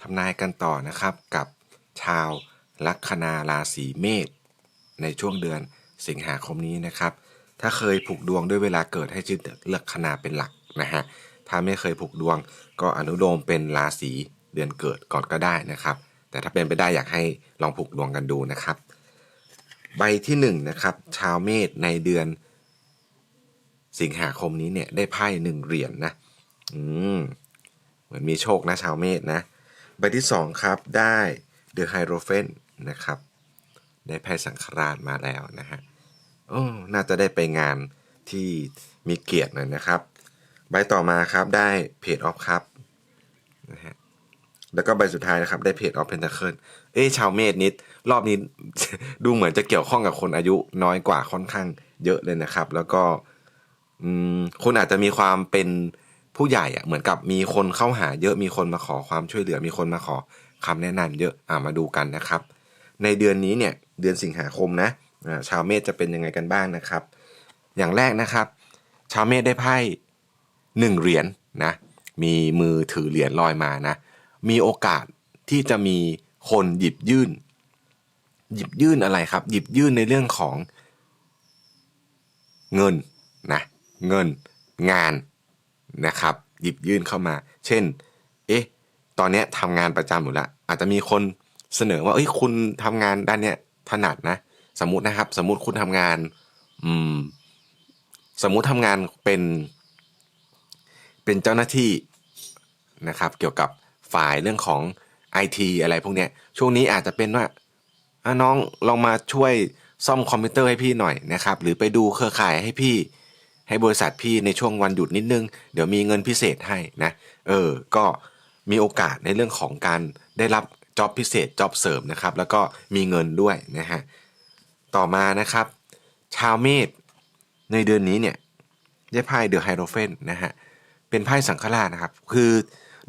ทำนายกันต่อนะครับกับชาวลัคนาราศีเมษในช่วงเดือนสิงหาคมนี้นะครับ ถ้าเคยผูกดวงด้วยเวลาเกิดให้ยึดลัคนาเป็นหลักนะฮะถ้าไม่เคยผูกดวงก็อนุโลมเป็นราศีเดือนเกิดก่อนก็ได้นะครับ แต่ถ้าเป็นไปได้อยากให้ลองผูกดวงกันดูนะครับ ใบที่หนึ่งนะครับชาวเมษในเดือน สิงหาคมนี้เนี่ยได้ไพ่หนึ่งเหรียญนนะอืมเหมือนมีโชคนะชาวเมษนะ ใบที่สองครับ ได้เดอะไฮโรเฟนนะครับ ได้ไพ่สังฆราชมาแล้วนะฮะโอ้น่าจะได้ไปงานที่มีเกียรติหน่อยนะครับ ใบต่อมาครับได้เพจออฟครับนะฮะแล้วก็ใบสุดท้ายนะครับ ได้เพจออฟเพนทาเคิลเอ้ชาวเมษนิด รอบนี้ ดูเหมือนจะเกี่ยวข้องกับคนอายุน้อยกว่าค่อนข้างเยอะเลยนะครับ แล้วก็คุณอาจจะมีความเป็น ผู้ใหญ่อะเหมือนกับมีคนเข้าหาเยอะมีคนมาขอความช่วยเหลือมีคนมาขอคำแนะนำเยอะอ่ามาดูกันนะครับ ในเดือนนี้เนี่ยเดือนสิงหาคมนะชาวเมษจะเป็นยังไงกันบ้างนะครับ อย่างแรกนะครับ ชาวเมษได้ไพ่หนึ่งเหรียญนะมีมือถือเหรียญลอยมานะมีโอกาสที่จะมีคนหยิบยื่น หยิบยื่นอะไรครับ หยิบยื่นในเรื่องของเงินนะเงินงาน นะครับหยิบยื่นเข้ามา เช่น เอ๊ะ ตอนเนี้ยทำงานประจำอยู่แล้วอาจจะมีคนเสนอว่าเอ้ยคุณทำงานด้านเนี้ยถนัดนะ สมมตินะครับ สมมติคุณทำงาน อืม สมมุติทำงานเป็น เป็นเจ้าหน้าที่นะครับ เกี่ยวกับฝ่ายเรื่องของ IT อะไรพวกเนี้ย ช่วงนี้อาจจะเป็นว่าน้องลองมาช่วยซ่อมคอมพิวเตอร์ให้พี่หน่อยนะครับ หรือไปดูเครือข่ายให้พี่ ให้บริษัทพี่ในช่วงวันหยุดนิดนึง เดี๋ยวมีเงินพิเศษให้นะ เออ ก็มีโอกาสในเรื่องของการได้รับจ็อบพิเศษจ็อบเสริมนะครับ แล้วก็มีเงินด้วยนะฮะ ต่อมานะครับ ชาวเมษในเดือนนี้เนี่ยได้ไพ่เดอะไฮโรเฟนนะฮะ เป็นไพ่สังฆราชนะครับ คือ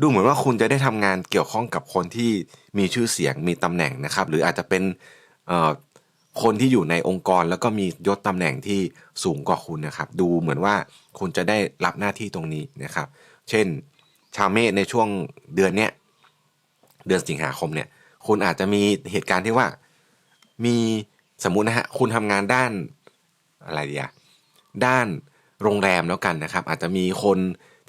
ดูเหมือนว่าคุณจะได้ทำงานเกี่ยวข้องกับคนที่มีชื่อเสียงมีตำแหน่งนะครับ หรืออาจจะเป็นเอ่อ คนที่อยู่ในองค์กรแล้วก็มียศตำแหน่งที่สูงกว่าคุณนะครับ ดูเหมือนว่าคุณจะได้รับหน้าที่ตรงนี้นะครับ เช่น ชาวเมษในช่วงเดือนเนี้ยเดือนสิงหาคมเนี่ย คุณอาจจะมีเหตุการณ์ที่ว่ามีสมมุตินะฮะคุณทำงานด้านอะไรดีอะด้านโรงแรมแล้วกันนะครับ อาจจะมีคน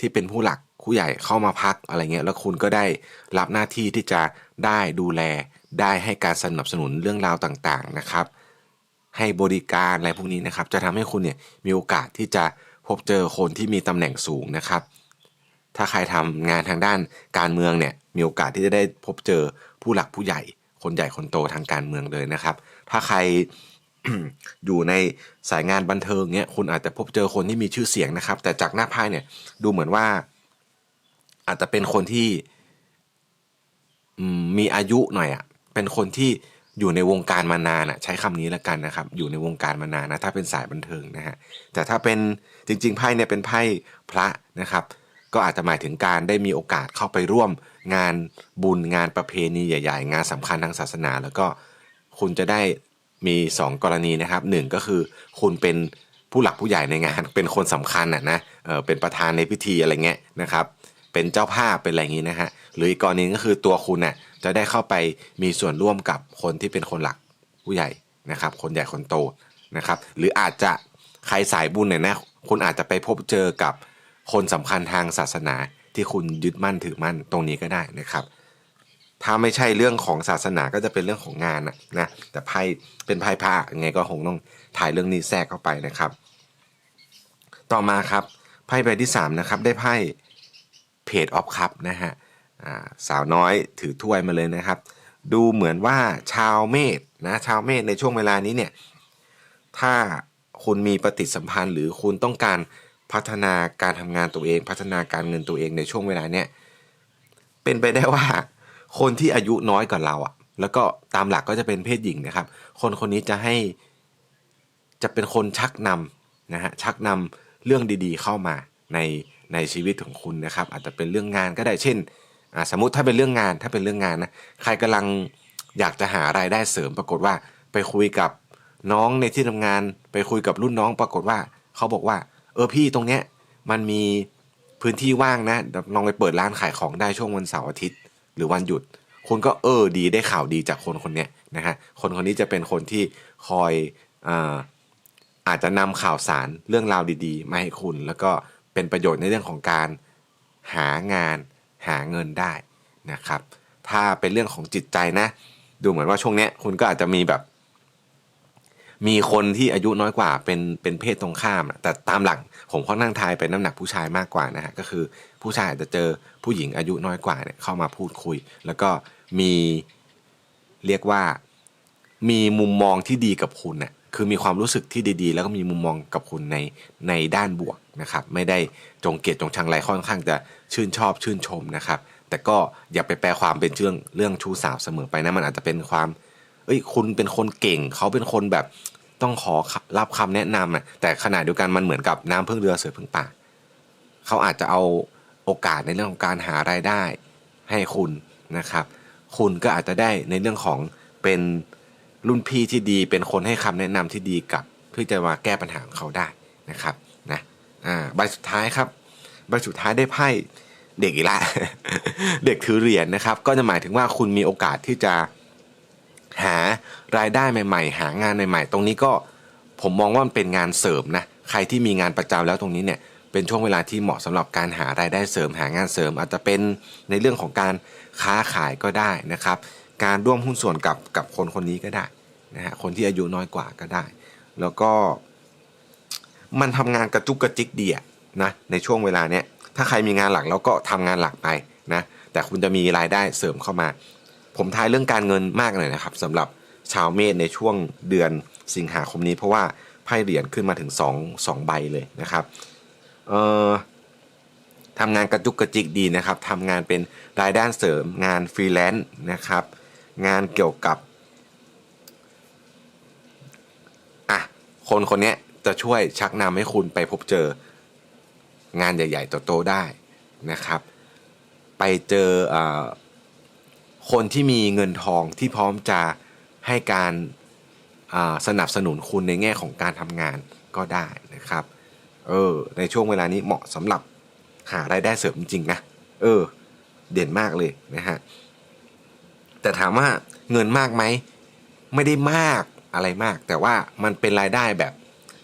ที่เป็นผู้หลัก ผู้ใหญ่เข้ามาพักอะไรเงี้ยแล้วคุณก็ได้รับหน้าที่ที่จะได้ดูแล ได้ให้การสนับสนุนเรื่องราวต่างๆนะครับ ให้บริการอะไรพวกนี้นะครับ จะทำให้คุณเนี่ยมีโอกาสที่จะพบเจอคนที่มีตำแหน่งสูงนะครับ ถ้าใครทำงานทางด้านการเมืองเนี่ยมีโอกาสที่จะได้พบเจอผู้หลักผู้ใหญ่ คนใหญ่คนโตทางการเมืองเลยนะครับ ถ้าใครอยู่ในสายงานบันเทิงเนี่ยคุณอาจจะพบเจอคนที่มีชื่อเสียงนะครับ แต่จากหน้าไพ่เนี่ยดูเหมือนว่า อาจจะเป็นคนที่มีอายุหน่อยอะ่ะเป็นคนที่อยู่ในวงการมานานอะ่ะ ใช้คำนี้แล้วกันนะครับ อยู่ในวงการมานานนะถ้าเป็นสายบันเทิงนะฮะแต่ถ้าเป็นจริง ๆ ไพ่เนี่ยเป็นไพ่พระนะครับ ก็อาจจะหมายถึงการได้มีโอกาสเข้าไปร่วมงานบุญงานประเพณีใหญ่ ๆ งานสำคัญทางศาสนา แล้วก็คุณจะได้มี 2 กรณีนะครับหนึ่งก็คือคุณเป็นผู้หลักผู้ใหญ่ในงานเป็นคนสำคัญอะนะเออเป็นประธานในพิธีอะไรเงี้ยนะครับ เป็นเจ้าภาพเป็นอะไรอย่างนี้นะฮะหรืออีกกรณีก็คือตัวคุณน่ะจะได้เข้าไปมีส่วนร่วมกับคนที่เป็นคนหลักผู้ใหญ่นะครับ คนใหญ่คนโตนะครับ หรืออาจจะใครสายบุญเนี่ยนะคุณอาจจะไปพบเจอกับคนสำคัญทางศาสนาที่คุณยึดมั่นถือมั่นตรงนี้ก็ได้นะครับ ถ้าไม่ใช่เรื่องของศาสนาก็จะเป็นเรื่องของงานนะนะแต่ไพ่เป็นไพ่พระยังไงก็คงต้องถ่ายเรื่องนี้แทรกเข้าไปนะครับ ต่อมาครับไพ่ใบที่3นะครับได้ไพ่ เพจออฟคัพนะฮะสาวน้อยถือถ้วยมาเลยนะครับ ดูเหมือนว่าชาวเมษนะชาวเมษในช่วงเวลานี้เนี่ยถ้าคุณมีปฏิสัมพันธ์ หรือคุณต้องการพัฒนาการทำงานตัวเอง พัฒนาการเงินตัวเองในช่วงเวลาเนี้ยเป็นไปได้ว่าคนที่อายุน้อยกว่าเราอะ่ะแล้วก็ตามหลักก็จะเป็นเพศหญิงนะครับ คนคนนี้จะให้จะเป็นคนชักนำนะฮะชักนำเรื่องดีๆเข้ามาใน ในชีวิตของคุณนะครับ อาจจะเป็นเรื่องงานก็ได้เช่น สมมติถ้าเป็นเรื่องงานถ้าเป็นเรื่องงานนะใครกำลังอยากจะหารายได้เสริม ปรากฏว่าไปคุยกับน้องในที่ทำงาน ไปคุยกับรุ่นน้อง ปรากฏว่าเขาบอกว่า เออพี่ตรงเนี้ยมันมีพื้นที่ว่างนะลองไปเปิดร้านขายของได้ช่วงวันเสาร์อาทิตย์ หรือวันหยุดคุณก็เออดีได้ข่าวดีจากคนคนนี้นะฮะคนคนนี้จะเป็นคนที่คอยอาอาจจะนำข่าวสารเรื่องราวดี ๆ มาให้คุณ แล้วก็ เป็นประโยชน์ในเรื่องของการหางานหาเงินได้นะครับ ถ้าเป็นเรื่องของจิตใจนะ ดูเหมือนว่าช่วงเนี้ยคุณก็อาจจะมีแบบ มีคนที่อายุน้อยกว่าเป็นเป็นเพศตรงข้ามแต่ตามหลักผมค่อนข้างทายเป็นน้ำหนักผู้ชายมากกว่านะฮะก็คือผู้ชายอาจจะเจอผู้หญิงอายุน้อยกว่าเนี่ยเข้ามาพูดคุย แล้วก็มีเรียกว่ามีมุมมองที่ดีกับคุณเน่ะ คือมีความรู้สึกที่ดีๆ แล้วก็มีมุมมองกับคุณในในด้านบวกนะครับ ไม่ได้จงเกลียดจงชังอะไรค่อนข้างจะชื่นชอบชื่นชมนะครับ แต่ก็อย่าไปแปลความเป็นเรื่องเรื่องชู้สาวเสมอไปนะมันอาจจะเป็นความ เอ้ยคุณเป็นคนเก่งเขาเป็นคนแบบต้องขอรับคำแนะนำอะแต่ขณะเดียวกันมันเหมือนกับน้ำพึ่งเรือเสือพึ่งป่าเขาอาจจะเอาโอกาสในเรื่องของการหารายได้ให้คุณนะครับ คุณก็อาจจะได้ในเรื่องของเป็น รุ่นพี่ที่ดีเป็นคนให้คำแนะนำที่ดีกับเพื่อจะมาแก้ปัญหาของเขาได้นะครับนะอ่าใบสุดท้ายครับ ใบสุดท้ายได้ไพ่เด็กอีกละ เด็กถือเหรียญนะครับ ก็จะหมายถึงว่าคุณมีโอกาสที่จะหารายได้ใหม่ ๆ หางานใหม่ ๆ ตรงนี้ก็ผมมองว่ามันเป็นงานเสริมนะใครที่มีงานประจำแล้วตรงนี้เนี่ยเป็นช่วงเวลาที่เหมาะสำหรับการหารายได้เสริมหางานเสริม อาจจะเป็นในเรื่องของการค้าขายก็ได้นะครับ การร่วมหุ้นส่วนกับกับคนคนนี้ก็ได้ นะฮะคนที่อายุน้อยกว่าก็ได้ แล้วก็ มันทำงานกระจุกกระจิกดีอะนะในช่วงเวลาเนี้ยถ้าใครมีงานหลักแล้วก็ทำงานหลักไปนะแต่คุณจะมีรายได้เสริมเข้ามา ผมทายเรื่องการเงินมากเลยนะครับสำหรับชาวเมษในช่วงเดือนสิงหาคมนี้ เพราะว่าไพ่เหรียญขึ้นมาถึง2 2ใบเลยนะครับเอ่อทำงานกระจุกกระจิกดีนะครับทำงานเป็นรายได้เสริมงานฟรีแลนซ์นะครับ งานเกี่ยวกับอะ คนคนนี้จะช่วยชักนำให้คุณไปพบเจองานใหญ่ๆโตๆได้นะครับ ไปเจอเอคนที่มีเงินทองที่พร้อมจะให้การสนับสนุนคุณในแง่ของการทำงานก็ได้นะครับ เออ ในช่วงเวลานี้เหมาะสำหรับหารายได้เสริมจริงๆนะ เออ เด่นมากเลยนะฮะ แต่ถามว่าเงินมากไหม ไม่ได้มาก อะไรมาก แต่ว่ามันเป็นรายได้แบบ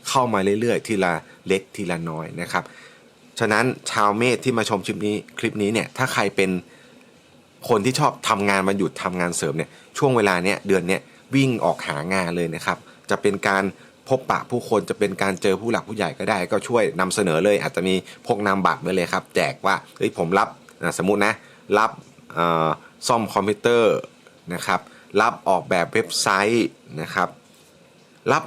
เข้ามาเรื่อยๆ ทีละเล็กทีละน้อยนะครับ ฉะนั้นชาวเมษที่มาชมคลิปนี้คลิปนี้เนี่ยถ้าใครเป็นคนที่ชอบทำงานวันหยุดทำงานเสริมเนี่ยช่วงเวลาเนี้ยเดือนเนี้ยวิ่งออกหางานเลยนะครับ จะเป็นการพบปะผู้คนจะเป็นการเจอผู้หลักผู้ใหญ่ก็ได้ ก็ช่วยนำเสนอเลย อาจจะมีพกนามบัตรไว้เลยครับ แจกว่าเฮ้ยผมรับสมมุตินะรับซ่อมคอมพิวเตอร์นะครับรับออกแบบเว็บไซต์นะครับ รับ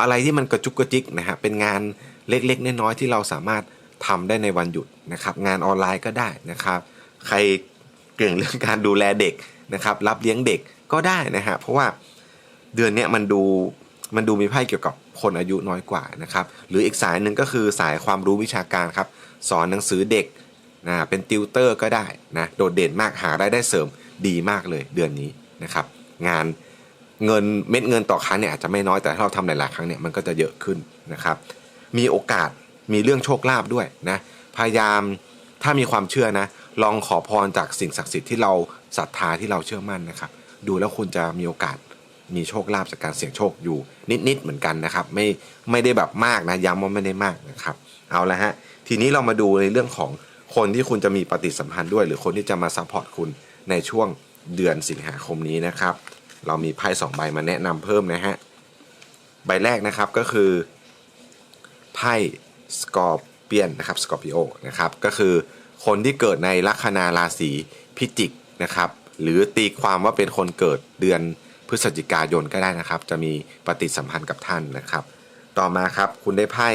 อะไรที่มันกระจุกกระจิกนะฮะเป็นงานเล็กๆน้อยๆที่เราสามารถทำได้ในวันหยุดนะครับ งานออนไลน์ก็ได้นะครับ ใครเก่งเรื่องการดูแลเด็กนะครับ รับเลี้ยงเด็กก็ได้นะฮะเพราะว่าเดือนนี้มันดูมันดูมีไพ่เกี่ยวกับคนอายุน้อยกว่านะครับ หรืออีกสายหนึ่งก็คือสายความรู้วิชาการครับ สอนหนังสือเด็กนะเป็นติวเตอร์ก็ได้นะโดดเด่นมากหารายได้เสริมดีมากเลยเดือนนี้นะครับ งาน เงินเม็ดเงินต่อครั้งเนี่ยอาจจะไม่น้อยแต่ถ้าเราทำหลายๆครั้งเนี่ยมันก็จะเยอะขึ้นนะครับ มีโอกาสมีเรื่องโชคลาภด้วยนะพยายามถ้ามีความเชื่อนะ ลองขอพรจากสิ่งศักดิ์สิทธิ์ที่เราศรัทธาที่เราเชื่อมั่นนะครับ ดูแล้วคุณจะมีโอกาสมีโชคลาภจากการเสี่ยงโชคอยู่นิดๆเหมือนกันนะครับ ไม่ไม่ได้แบบมากนะย้ำว่าไม่ได้มากนะครับ เอาละฮะทีนี้เรามาดูในเรื่องของคนที่คุณจะมีปฏิสัมพันธ์ด้วย หรือคนที่จะมาซัพพอร์ตคุณในช่วงเดือนสิงหาคมนี้นะครับ เรามีไพ่สองใบมาแนะนำเพิ่มนะฮะ ใบแรกนะครับก็คือไพ่สกอร์เปียนนะครับสกอร์ปิโอนะครับก็คือคนที่เกิดในลัคนาราศีพิจิกนะครับหรือตีความว่าเป็นคนเกิดเดือนพฤศจิกายนก็ได้นะครับ จะมีปฏิสัมพันธ์กับท่านนะครับ ต่อมาครับคุณได้ไพ่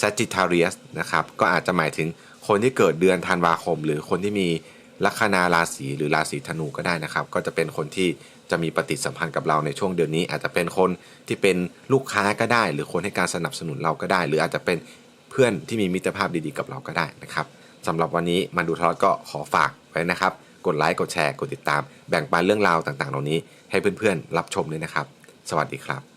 Sagittarius นะครับก็อาจจะหมายถึงคนที่เกิดเดือนธันวาคม หรือคนที่มี ลัคนาราศีหรือราศีธนูก็ได้นะครับ ก็จะเป็นคนที่จะมีปฏิสัมพันธ์กับเราในช่วงเดือนนี้ อาจจะเป็นคนที่เป็นลูกค้าก็ได้ หรือคนให้การสนับสนุนเราก็ได้ หรืออาจจะเป็นเพื่อนที่มีมิตรภาพดีๆกับเราก็ได้นะครับสำหรับวันนี้มันดูทอดก็ขอฝากไว้นะครับ กดไลค์กดแชร์กดติดตาม แบ่งปันเรื่องราวต่างๆ เหล่านี้ให้เพื่อนๆรับชมด้วยนะครับ สวัสดีครับ